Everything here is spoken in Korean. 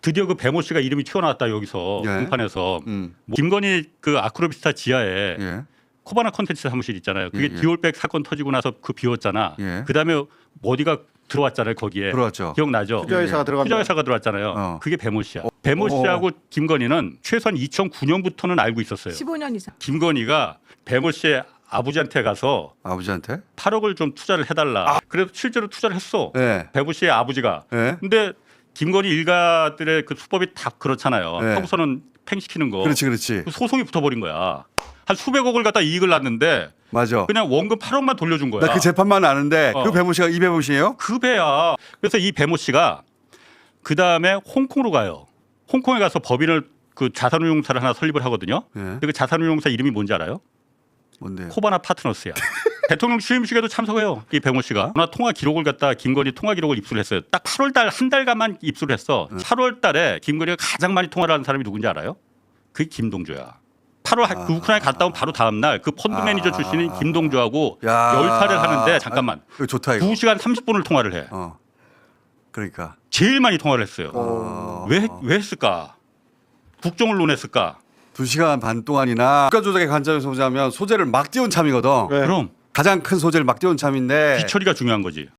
드디어 그 배모 씨가 이름이 튀어나왔다 여기서 예. 공판에서 음. 뭐 김건희 그 아크로비스타 지하에 예. 코바나 컨텐츠 사무실 있잖아요. 그게 예, 예. 디올백 사건 터지고 나서 그 비웠잖아. 예. 그다음에 어디가 들어왔잖아요 거기에. 들어왔죠. 기억나죠? 투자회사가 들어간 투자회사가 들어왔잖아요. 어. 그게 배모 씨야. 배모 씨하고 김건희는 최소한 2009년부터는 알고 있었어요. 15년 이상. 김건희가 배모 씨의 아버지한테 가서 아버지한테? 8억을 좀 투자를 해달라. 그래서 실제로 투자를 했어. 네. 배모 씨의 아버지가. 예. 근데 김건희 일가들의 그 수법이 다 그렇잖아요. 네. 하고서는 팽시키는 거. 그렇지, 그렇지. 그 소송이 붙어버린 거야. 한 수백억을 갖다 이익을 났는데 맞아. 그냥 원금 8억만 돌려준 거야. 나 그 재판만 아는데 어. 그 배모 씨가 이 배모 씨예요? 그 배야. 그래서 이 배모 씨가 그 다음에 홍콩으로 가요. 홍콩에 가서 법인을 그 자산운용사를 하나 설립을 하거든요. 예. 근데 그 자산운용사 이름이 뭔지 알아요? 뭔데? 코바나 파트너스야. 대통령 취임식에도 참석해요. 이 배모 씨가. 나 통화 기록을 갖다 김건희 통화 기록을 입수를 했어요. 딱 8월 달 한 달간만 입수를 했어. 8월 달에 김건희가 가장 많이 통화를 하는 사람이 누군지 알아요? 그게 김동조야. 8월 하- 그 우크라이나 갔다 온 바로 다음 날 그 펀드 매니저 출신인 김동조하고 야. 열차를 하는데 잠깐만. 아, 이거 좋다 이거. 2시간 30분을 통화를 해. 어. 그러니까. 제일 많이 통화를 했어요. 어. 왜, 왜 했을까? 국정을 논했을까? 두 시간 반 동안이나 국가 조작의 관점에서 보자면 소재를 막 띄운 참이거든. 네. 그럼 가장 큰 소재를 막 띄운 참인데 뒤처리가 중요한 거지.